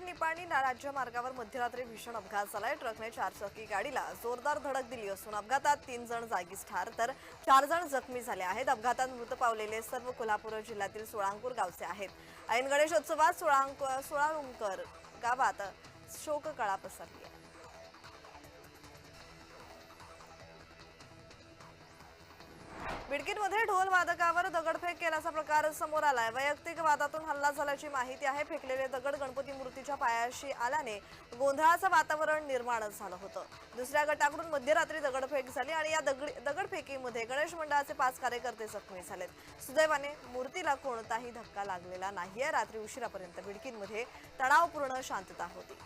देवगड निपाणी ना- राज्य मार्गावर मध्यरात्री भीषण अपघात झालाय. ट्रकने चारचाकी गाडीला जोरदार धडक दिली असून अपघातात तीन जण जागीच ठार तर चार जण जखमी झाले आहेत. अपघातात मृत पावलेले सर्व कोल्हापूर जिल्ह्यातील सोळांकूर गावचे आहेत. ऐन गणेशोत्सवात सोळांक सोळाळुंकर गावात शोककळा पसरली बिडकीनमध्ये ढोल वादकावर दगडफेक केल्याचा प्रकार समोर आलाय. वैयक्तिक वादातून हल्ला झाल्याची माहिती आहे. फेकलेले दगड गणपती मूर्तीच्या पायाशी आल्याने गोंधळाचं वातावरण निर्माण झालं होतं. दुसऱ्या गटाकडून मध्यरात्री दगडफेक झाली आणि या दगड दगडफेकीमध्ये गणेश मंडळाचे पाच कार्यकर्ते जखमी झालेत. सुदैवाने मूर्तीला कोणताही धक्का लागलेला नाहीये. रात्री उशिरापर्यंत बिडकीनमध्ये तणावपूर्ण शांतता होती.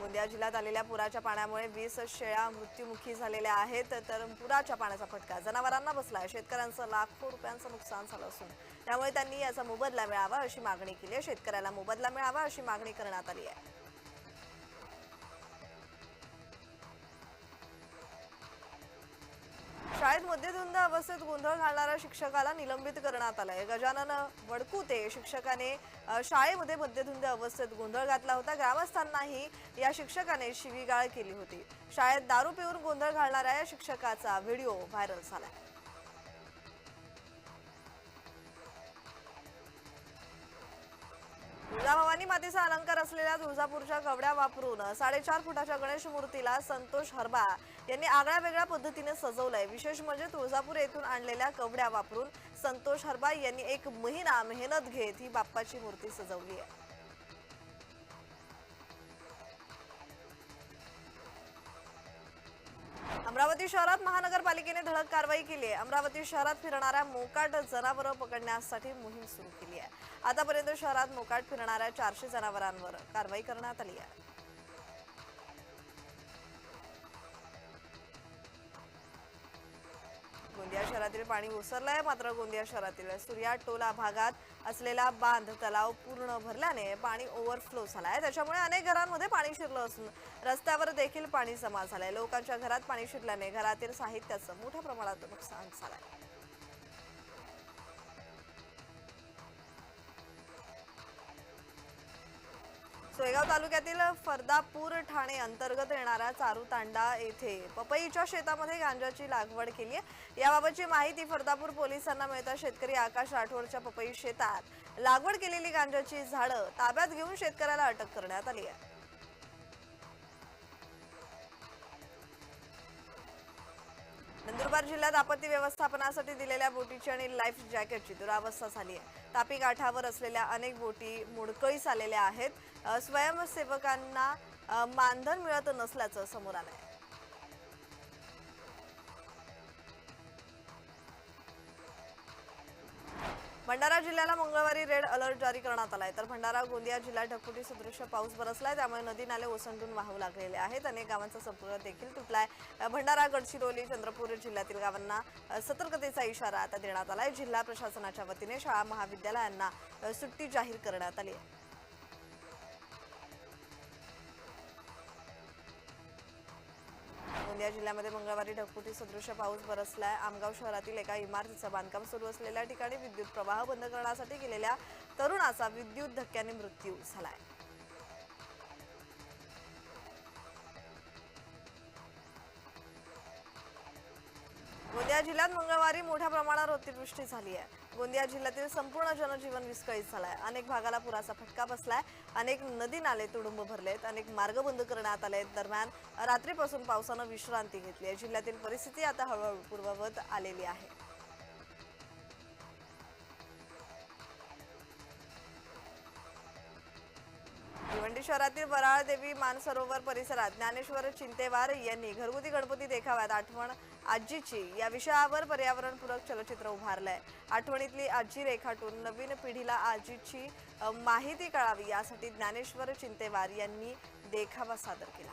गोंदिया जिल्ह्यात आलेल्या पुराच्या पाण्यामुळे वीस शेळ्या मृत्युमुखी झालेल्या आहेत. तर पुराच्या पाण्याचा फटका. जनावरांना बसलाय. शेतकऱ्यांचं लाखो रुपयांचं नुकसान झालं असून त्यामुळे त्यांनी याचा मोबदला मिळावा अशी मागणी केली आहे. शेतकऱ्याला मोबदला मिळावा अशी मागणी करण्यात आली आहे. शाळेत मध्यधुंद अवस्थेत गोंधळ घालणाऱ्या शिक्षकाला निलंबित करण्यात आलंय. गजानन वडकुते शिक्षकाने शाळेमध्ये मध्यधुंद अवस्थेत गोंधळ घातला होता. ग्रामस्थांनाही या शिक्षकाने शिवीगाळ केली होती. शाळेत दारू पिऊन गोंधळ घालणाऱ्या या शिक्षकाचा व्हिडिओ व्हायरल झालाय. तुळजाभवानी मातेचा अलंकार असलेल्या तुळजापूरच्या कवड्या वापरून साडेचार फुटाच्या गणेश मूर्तीला संतोष हरबा यांनी आगळ्या वेगळ्या पद्धतीने सजवलंय. विशेष म्हणजे तुळजापूर येथून आणलेल्या कवड्या वापरून संतोष हरबाई यांनी एक महिना मेहनत घेत ही बाप्पाची मूर्ती सजवली आहे. अमरावती शहरात महानगरपालिकेने धडक कारवाई केली आहे. अमरावती शहरात फिरणाऱ्या मोकाट जनावरं पकडण्यासाठी मोहीम सुरू केली आहे. आतापर्यंत शहरात मोकाट फिरणाऱ्या चारशे जनावरांवर कारवाई करण्यात आली आहे. शहरातील पाणी ओसरलंय मात्र गोंदिया शहरातील सूर्या टोला भागात असलेला बांध तलाव पूर्ण भरल्याने पाणी ओव्हरफ्लो झालाय. त्याच्यामुळे अनेक घरांमध्ये पाणी शिरलं असून रस्त्यावर देखील पाणी जमा झालंय. लोकांच्या घरात पाणी शिरल्याने घरातील साहित्याचं मोठ्या प्रमाणात नुकसान झालंय. सोयगाव तालुक्यातील फरदापूर ठाणे अंतर्गत येणाऱ्या चारूतांडा येथे पपईच्या शेतामध्ये गांजाची लागवड केली आहे. याबाबतची माहिती फरदापूर पोलिसांना मिळता शेतकरी आकाश राठोडच्या पपई शेतात लागवड केलेली गांजाची झाडं ताब्यात घेऊन शेतकऱ्याला अटक करण्यात आली आहे. नंदुरबार जिल्ह्यात आपत्ती व्यवस्थापनासाठी दिलेल्या बोटीची आणि लाईफ जॅकेटची दुरावस्था झाली आहे. तापी काठावर असलेल्या अनेक बोटी मोडकळीस आलेल्या आहेत. स्वयंसेवकांना मानधन मिळत नसल्याचं समोर आलं आहे भंडारा जिल्ह्याला मंगळवारी रेड अलर्ट जारी करण्यात आलाय. तर भंडारा गोंदिया जिल्ह्यात ढकपुटी सदृश्य पाऊस बरसलाय. त्यामुळे नदी नाले ओसंडून वाहू लागलेले आहेत. अनेक गावांचा संपर्क देखील तुटलाय. भंडारा गडचिरोली चंद्रपूर जिल्ह्यातील गावांना सतर्कतेचा इशारा आता देण्यात आलाय. जिल्हा प्रशासनाच्या वतीने शाळा महाविद्यालयांना सुट्टी जाहीर करण्यात आली आहे. गोंदिया जिल्ह्यामध्ये मंगळवारी ढगफुटी सदृश्य पाऊस बरसलाय. आमगाव शहरातील एका इमारतीचं बांधकाम सुरू असलेल्या ठिकाणी विद्युत प्रवाह बंद करण्यासाठी गेलेल्या तरुणाचा विद्युत धक्क्याने मृत्यू झालाय. गोंदिया जिल्ह्यात मंगळवारी मोठ्या प्रमाणावर अतिवृष्टी झाली आहे. गोंदिया जिल्ह्यातील संपूर्ण जनजीवन विस्कळीत झालंय. अनेक भागाला पुराचा फटका बसलाय. अनेक नदी नाले तुडुंब भरलेत. अनेक मार्ग बंद करण्यात आले दरम्यान रात्रीपासून पावसानं विश्रांती घेतली आहे. जिल्ह्यातील परिस्थिती आता हळूहळू पूर्ववत आलेली आहे. भिवंडी शहरातील वराळ देवी मानसरोवर परिसरात ज्ञानेश्वर चिंतेवार यांनी घरगुती गणपती देखाव्यात. आठवण आजीची या विषयावर पर्यावरणपूरक चलचित्र उभारलंय. आठवणीतली आजी रेखाटून नवीन पिढीला आजीची माहिती कळावी यासाठी ज्ञानेश्वर चिंतेवार यांनी देखावा सादर केला.